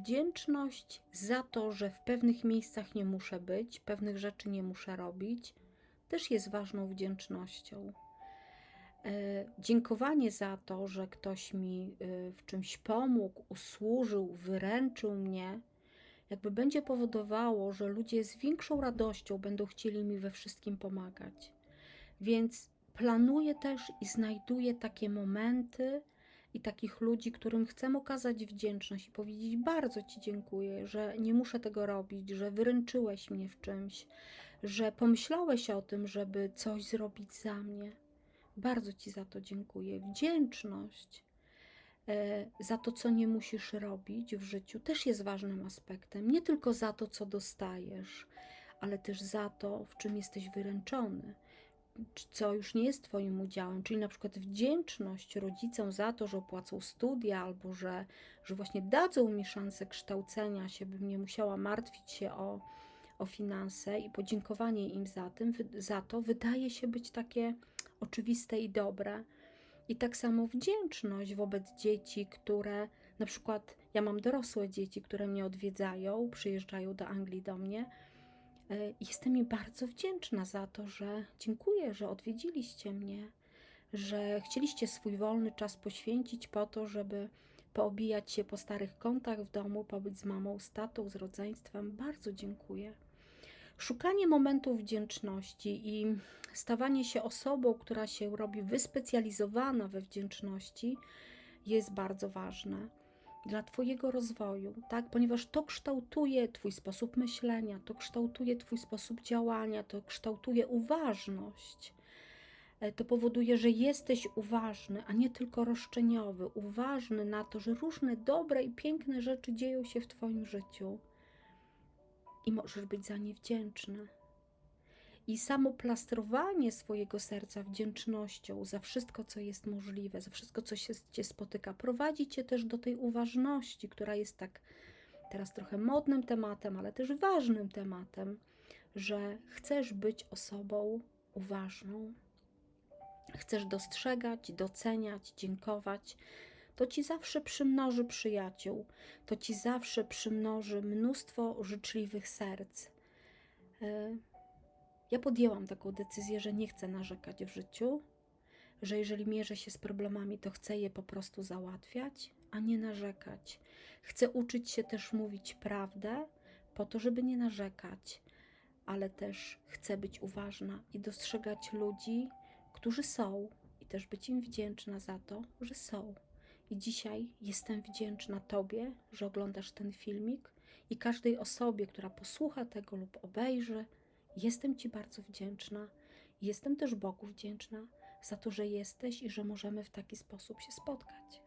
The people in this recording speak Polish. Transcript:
wdzięczność za to, że w pewnych miejscach nie muszę być, pewnych rzeczy nie muszę robić, też jest ważną wdzięcznością. E, Dziękowanie za to, że ktoś mi e, w czymś pomógł, usłużył, wyręczył mnie, jakby będzie powodowało, że ludzie z większą radością będą chcieli mi we wszystkim pomagać. Więc planuję też i znajduję takie momenty i takich ludzi, którym chcę okazać wdzięczność i powiedzieć: Bardzo Ci dziękuję, że nie muszę tego robić, że wyręczyłeś mnie w czymś, że pomyślałeś o tym, żeby coś zrobić za mnie. Bardzo Ci za to dziękuję. Wdzięczność e, za to, co nie musisz robić w życiu, też jest ważnym aspektem. Nie tylko za to, co dostajesz, ale też za to, w czym jesteś wyręczony, co już nie jest Twoim udziałem. Czyli na przykład wdzięczność rodzicom za to, że opłacą studia, albo że, że właśnie dadzą mi szansę kształcenia się, bym nie musiała martwić się o, o finanse i podziękowanie im za, tym, za to wydaje się być takie oczywiste i dobre. I tak samo wdzięczność wobec dzieci, które na przykład ja mam dorosłe dzieci, które mnie odwiedzają, przyjeżdżają do Anglii do mnie. E, Jestem im bardzo wdzięczna za to, że dziękuję, że odwiedziliście mnie, że chcieliście swój wolny czas poświęcić po to, żeby poobijać się po starych kątach w domu, pobyć z mamą, z tatą, z rodzeństwem. Bardzo dziękuję. Szukanie momentów wdzięczności i stawanie się osobą, która się robi wyspecjalizowana we wdzięczności, jest bardzo ważne dla Twojego rozwoju, tak? Ponieważ to kształtuje Twój sposób myślenia, to kształtuje Twój sposób działania, to kształtuje uważność. E, To powoduje, że jesteś uważny, a nie tylko roszczeniowy, uważny na to, że różne dobre i piękne rzeczy dzieją się w Twoim życiu i możesz być za nie wdzięczny. I samo plastrowanie swojego serca wdzięcznością za wszystko, co jest możliwe, za wszystko, co się cię spotyka, prowadzi cię też do tej uważności, która jest tak teraz trochę modnym tematem, ale też ważnym tematem, że chcesz być osobą uważną, chcesz dostrzegać, doceniać, dziękować. To ci zawsze przymnoży przyjaciół, to ci zawsze przymnoży mnóstwo życzliwych serc. Ja podjęłam taką decyzję, że nie chcę narzekać w życiu, że jeżeli mierzę się z problemami, to chcę je po prostu załatwiać, a nie narzekać. Chcę uczyć się też mówić prawdę, po to, żeby nie narzekać, ale też chcę być uważna i dostrzegać ludzi, którzy są, i też być im wdzięczna za to, że są. I dzisiaj jestem wdzięczna Tobie, że oglądasz ten filmik, i każdej osobie, która posłucha tego lub obejrzy. Jestem Ci bardzo wdzięczna. Jestem też Bogu wdzięczna za to, że jesteś i że możemy w taki sposób się spotkać.